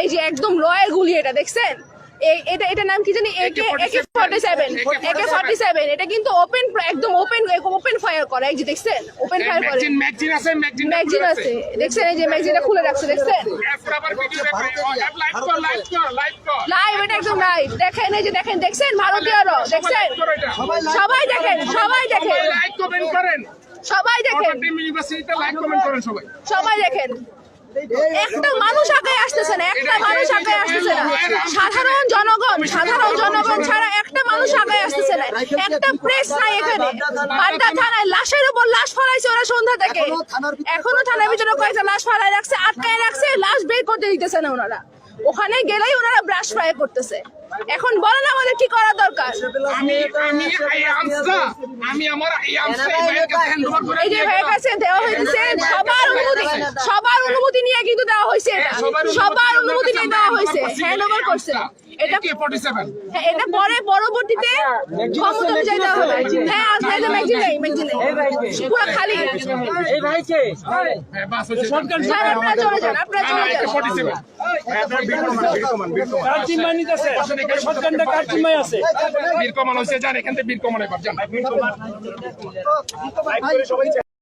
এই যে একদম রয়ের গুলি এটা দেখছেন? এটা এটা নাম কি জানি? AK AK forty seven AK forty seven এটা কিন্তু ওপেন একদম ওপেন ওপেন ফায়ার করে এই যে দেখছেন? ওপেন ফায়ার করে। ম্যাগজিন আছে ম্যাগজিন ম্যাগজিন আছে। দেখছেন এই যে ম্যাগজিনটা খুলে রাখছে দেখছেন? লাইভ এটা একদম লাইভ দেখেন এই যে দেখেন দেখছেন? ভারতীয়রা দেখছেন? সবাই দেখেন সবাই দেখেন। লাইক কমেন্ট করেন। সবাই দেখেন। টিম ইউনিভার্সিটিতে লাইক কমেন্ট করেন সবাই। সবাই দেখেন। একটা মানুষ আগে আসতেছে না একটা মানুষ আগে আসতেছে না। সাধারণ জনগণ সাধারণ জনগণ ছাড়া একটা মানুষ আগে আসতেছে না। একটা প্রেস নাই এখানে। বাড্ডা থানায় লাশের উপর লাশ ফলাইছে ওরা সন্ধ্যা থেকে। এখনও থানার ভিতরে কয়েকটা লাশ ফলাই রাখছে আটকায় রাখছে লাশ বের করতে দিতেছে না ওনারা। ওখানে গেলেই ওনারা ব্রাশ ফ্রাই করতেছে। এখন বলেন আমাদের কি করা দরকার? আমি আমি আমি আমার এই এই ভাইয়ের কাছে যে হয়ে দেওয়া হয়েছে অনুমতি নিয়ে কিন্তু দেওয়া হয়েছে এটা। সবার অনুমতি নিয়ে দেওয়া হয়েছে। হ্যান্ড ওভার করছে। এটা হ্যাঁ, এটা পরে পরবর্তীতে ক্ষমতা অনুযায়ী দেওয়া হবে। হ্যাঁ আজকে এটা ম্যাগজিন নেই ম্যাগজিন নেই। পুরো খালি। এই ভাইকে। হ্যাঁ হয়েছে স্যার আপনারা চলে যান আপনারা চলে যান। 47 হ্যাঁ বীর কমান বীর কমান কার চিম্মাই নিতেছে? শটগানটা কার চিম্মাই আছে? বীর কমান হয়েছে যান এখান থেকে বীর কমান এবার যান।